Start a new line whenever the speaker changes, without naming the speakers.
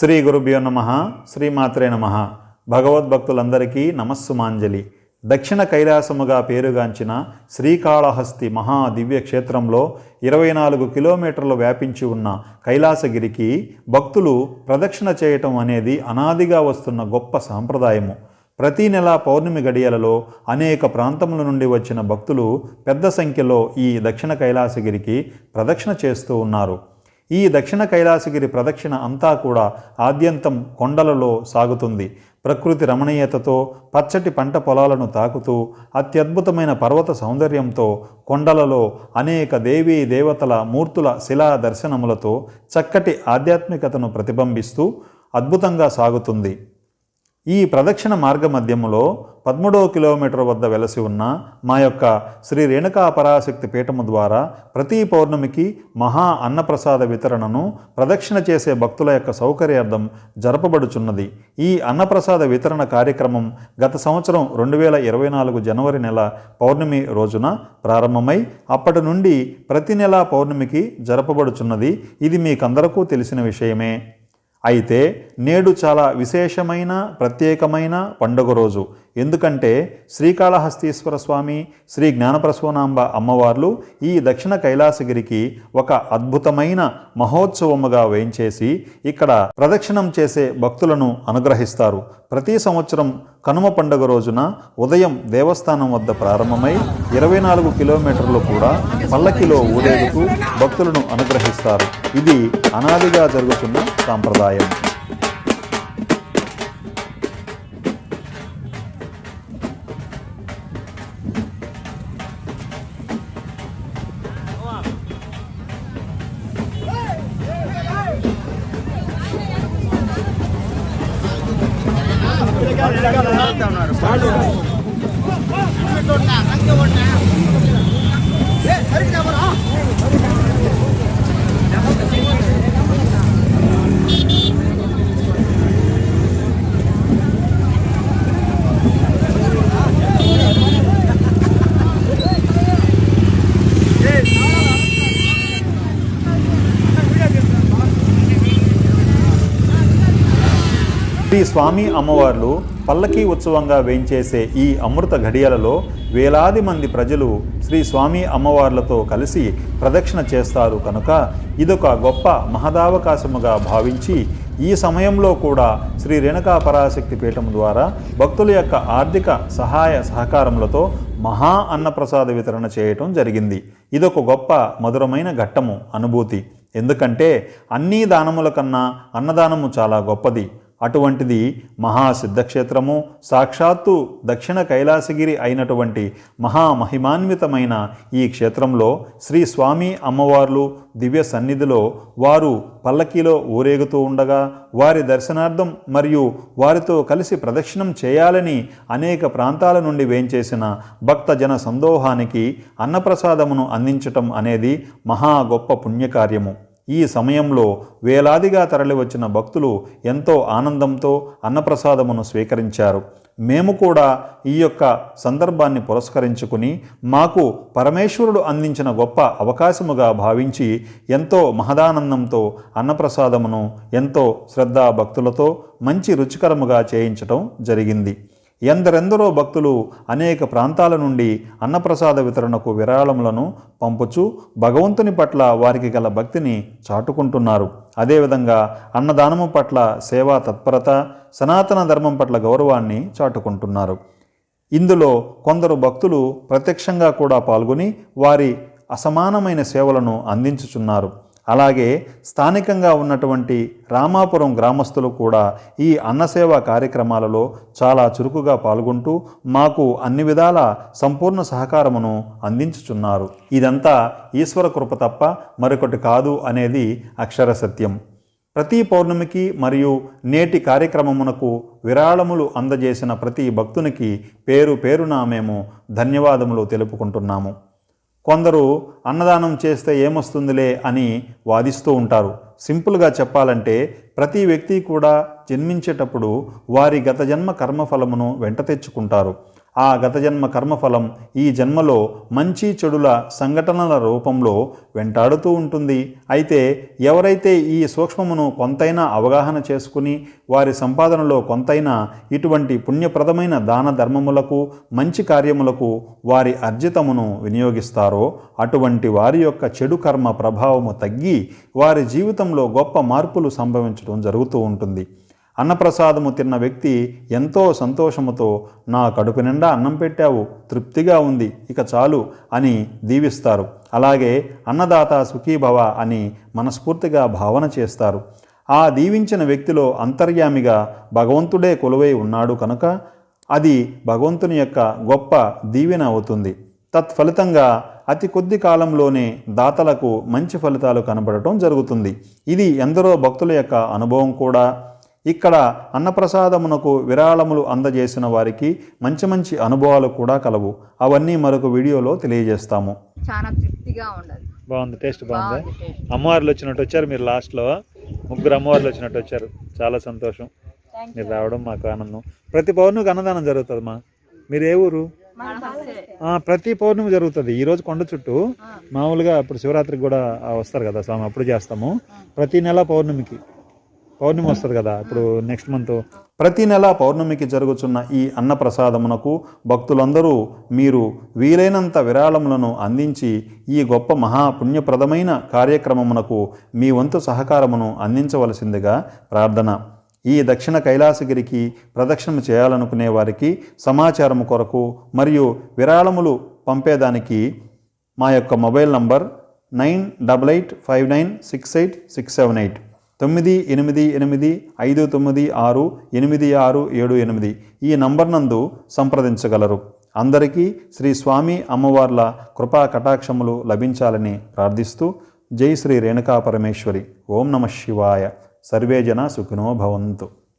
శ్రీ గురుభ్యో నమ శ్రీమాత్రే నమ. భగవద్భక్తులందరికీ నమస్సుమాంజలి. దక్షిణ కైలాసముగా పేరుగాంచిన శ్రీకాళహస్తి మహా దివ్య క్షేత్రంలో ఇరవై నాలుగు కిలోమీటర్లు వ్యాపించి ఉన్న కైలాసగిరికి భక్తులు ప్రదక్షిణ చేయటం అనేది అనాదిగా వస్తున్న గొప్ప సాంప్రదాయము. ప్రతి నెల పౌర్ణమి గడియలలో అనేక ప్రాంతముల నుండి వచ్చిన భక్తులు పెద్ద సంఖ్యలో ఈ దక్షిణ కైలాసగిరికి ప్రదక్షిణ చేస్తూ ఉన్నారు. ఈ దక్షిణ కైలాసగిరి ప్రదక్షిణ అంతా కూడా ఆద్యంతం కొండలలో సాగుతుంది. ప్రకృతి రమణీయతతో పచ్చటి పంట పొలాలను తాకుతూ అత్యద్భుతమైన పర్వత సౌందర్యంతో కొండలలో అనేక దేవీ దేవతల మూర్తుల శిలా దర్శనములతో చక్కటి ఆధ్యాత్మికతను ప్రతిబింబిస్తూ అద్భుతంగా సాగుతుంది. ఈ ప్రదక్షిణ మార్గ మధ్యములో పదమూడవ కిలోమీటర్ వద్ద వెలసి ఉన్న మా యొక్క శ్రీ రేణుకా పరాశక్తి పీఠము ద్వారా ప్రతి పౌర్ణమికి మహా అన్నప్రసాద వితరణను ప్రదక్షిణ చేసే భక్తుల యొక్క సౌకర్యార్థం జరపబడుచున్నది. ఈ అన్నప్రసాద వితరణ కార్యక్రమం గత సంవత్సరం రెండు వేల ఇరవై నాలుగు జనవరి నెల పౌర్ణమి రోజున ప్రారంభమై అప్పటి నుండి ప్రతి నెల పౌర్ణమికి జరపబడుచున్నది. ఇది మీకందరకు తెలిసిన విషయమే. అయితే నేడు చాలా విశేషమైన ప్రత్యేకమైన పండుగ రోజు. ఎందుకంటే శ్రీకాళహస్తీశ్వర స్వామి శ్రీ జ్ఞానప్రసూనాంబ అమ్మవార్లు ఈ దక్షిణ కైలాసగిరికి ఒక అద్భుతమైన మహోత్సవముగా వేయించేసి ఇక్కడ ప్రదక్షిణం చేసే భక్తులను అనుగ్రహిస్తారు. ప్రతి సంవత్సరం కనుమ పండుగ రోజున ఉదయం దేవస్థానం వద్ద ప్రారంభమై ఇరవై నాలుగు కిలోమీటర్లు కూడా పల్లకిలో ఊరేగుతూ భక్తులను అనుగ్రహిస్తారు. ఇది అనాదిగా జరుగుతున్న సాంప్రదాయం. ఉన్నారు శ్రీ స్వామి అమ్మవార్లు పల్లకీ ఉత్సవంగా వేయించేసే ఈ అమృత ఘడియలలో వేలాది మంది ప్రజలు శ్రీ స్వామి అమ్మవార్లతో కలిసి ప్రదక్షిణ చేస్తారు కనుక ఇదొక గొప్ప మహదావకాశముగా భావించి ఈ సమయంలో కూడా శ్రీ రేణుకా పరాశక్తి పీఠం ద్వారా భక్తుల యొక్క ఆర్థిక సహాయ సహకారములతో మహా అన్నప్రసాద వితరణ చేయటం జరిగింది. ఇదొక గొప్ప మధురమైన ఘట్టము అనుభూతి. ఎందుకంటే అన్ని దానముల కన్నా అన్నదానము చాలా గొప్పది. అటువంటిది మహాసిద్ధక్షేత్రము సాక్షాత్తు దక్షిణ కైలాసగిరి అయినటువంటి మహామహిమాన్వితమైన ఈ క్షేత్రంలో శ్రీ స్వామి అమ్మవార్లు దివ్య సన్నిధిలో వారు పల్లకీలో ఊరేగుతూ ఉండగా వారి దర్శనార్థం మరియు వారితో కలిసి ప్రదక్షిణం చేయాలని అనేక ప్రాంతాల నుండి వేంచేసిన భక్తజన సందోహానికి అన్నప్రసాదమును అందించటం అనేది మహా గొప్ప పుణ్యకార్యము. ఈ సమయంలో వేలాదిగా తరలివచ్చిన భక్తులు ఎంతో ఆనందంతో అన్నప్రసాదమును స్వీకరించారు. మేము కూడా ఈ యొక్క సందర్భాన్ని పురస్కరించుకుని మాకు పరమేశ్వరుడు అందించిన గొప్ప అవకాశముగా భావించి ఎంతో మహదానందంతో అన్నప్రసాదమును ఎంతో శ్రద్ధా భక్తులతో మంచి రుచికరముగా చేయించటం జరిగింది. ఎందరెందరో భక్తులు అనేక ప్రాంతాల నుండి అన్నప్రసాద వితరణకు విరాళములను పంపుచు భగవంతుని పట్ల వారికి గల భక్తిని చాటుకుంటున్నారు. అదేవిధంగా అన్నదానము పట్ల సేవా తత్పరత సనాతన ధర్మం పట్ల గౌరవాన్ని చాటుకుంటున్నారు. ఇందులో కొందరు భక్తులు ప్రత్యక్షంగా కూడా పాల్గొని వారి అసమానమైన సేవలను అందించుచున్నారు. అలాగే స్థానికంగా ఉన్నటువంటి రామాపురం గ్రామస్తులు కూడా ఈ అన్నసేవ కార్యక్రమాలలో చాలా చురుకుగా పాల్గొంటూ మాకు అన్ని విధాల సంపూర్ణ సహకారమును అందించుచున్నారు. ఇదంతా ఈశ్వర కృప తప్ప మరొకటి కాదు అనేది అక్షర సత్యం. ప్రతి పౌర్ణమికి మరియు నేటి కార్యక్రమమునకు విరాళములు అందజేసిన ప్రతి భక్తునికి పేరు పేరున మేము ధన్యవాదములు తెలుపుకుంటున్నాము. కొందరు అన్నదానం చేస్తే ఏమొస్తుందిలే అని వాదిస్తూ ఉంటారు. సింపుల్గా చెప్పాలంటే ప్రతి వ్యక్తి కూడా జన్మించేటప్పుడు వారి గత జన్మ కర్మఫలమును వెంట తెచ్చుకుంటారు. ఆ గత జన్మ కర్మఫలం ఈ జన్మలో మంచి చెడుల సంఘటనల రూపంలో వెంటాడుతూ ఉంటుంది. అయితే ఎవరైతే ఈ సూక్ష్మమును కొంతైనా అవగాహన చేసుకుని వారి సంపాదనలో కొంతైనా ఇటువంటి పుణ్యప్రదమైన దాన ధర్మములకు మంచి కార్యములకు వారి అర్జితమును వినియోగిస్తారో అటువంటి వారి యొక్క చెడు కర్మ ప్రభావము తగ్గి వారి జీవితంలో గొప్ప మార్పులు సంభవించడం జరుగుతూ ఉంటుంది. అన్నప్రసాదము తిన్న వ్యక్తి ఎంతో సంతోషముతో నా కడుపు నిండా అన్నం పెట్టావు తృప్తిగా ఉంది ఇక చాలు అని దీవిస్తారు. అలాగే అన్నదాత సుఖీభవ అని మనస్ఫూర్తిగా భావన చేస్తారు. ఆ దీవించిన వ్యక్తిలో అంతర్యామిగా భగవంతుడే కొలువై ఉన్నాడు కనుక అది భగవంతుని యొక్క గొప్ప దీవెన అవుతుంది. తత్ఫలితంగా అతి కొద్ది కాలంలోనే దాతలకు మంచి ఫలితాలు కనబడటం జరుగుతుంది. ఇది ఎందరో భక్తుల యొక్క అనుభవం కూడా. ఇక్కడ అన్నప్రసాదమునకు విరాళములు అందజేసిన వారికి మంచి మంచి అనుభవాలు కూడా కలవు. అవన్నీ మరొక వీడియోలో తెలియజేస్తాము.
చాలా తృప్తిగా ఉండదు.
బాగుంది టేస్ట్ బాగుంది. అమ్మవార్లు వచ్చినట్టు వచ్చారు మీరు లాస్ట్లో. ముగ్గురు అమ్మవార్లు వచ్చినట్టు వచ్చారు. చాలా సంతోషం. మీరు రావడం మాకు ఆనందం. ప్రతి పౌర్ణమికి అన్నదానం జరుగుతుంది మా మీరు ఏ ఊరు? ప్రతి పౌర్ణమి జరుగుతుంది. ఈ రోజు కొండ చుట్టూ మామూలుగా ఇప్పుడు శివరాత్రికి కూడా వస్తారు కదా స్వామి అప్పుడు చేస్తాము. ప్రతి నెల పౌర్ణమికి. పౌర్ణమి వస్తుంది కదా ఇప్పుడు నెక్స్ట్ మంత్ ప్రతి నెల పౌర్ణమికి జరుగుతున్న ఈ అన్న ప్రసాదమునకు భక్తులందరూ మీరు వీలైనంత విరాళములను అందించి ఈ గొప్ప మహాపుణ్యప్రదమైన కార్యక్రమమునకు మీ వంతు సహకారమును అందించవలసిందిగా ప్రార్థన. ఈ దక్షిణ కైలాసగిరికి ప్రదక్షిణ చేయాలనుకునే వారికి సమాచారం కొరకు మరియు విరాళములు పంపేదానికి మా యొక్క mobile number nine double eight five nine six eight six seven eight. తొమ్మిది ఎనిమిది ఎనిమిది ఐదు తొమ్మిది ఆరు ఎనిమిది ఆరు ఏడు ఎనిమిది ఈ నంబర్ నందు సంప్రదించగలరు. అందరికీ శ్రీ స్వామి అమ్మవార్ల కృపా కటాక్షములు లభించాలని ప్రార్థిస్తూ జై శ్రీ రేణుకా పరమేశ్వరి. ఓం నమ శివాయ. సర్వే జన సుఖినో భవంతు.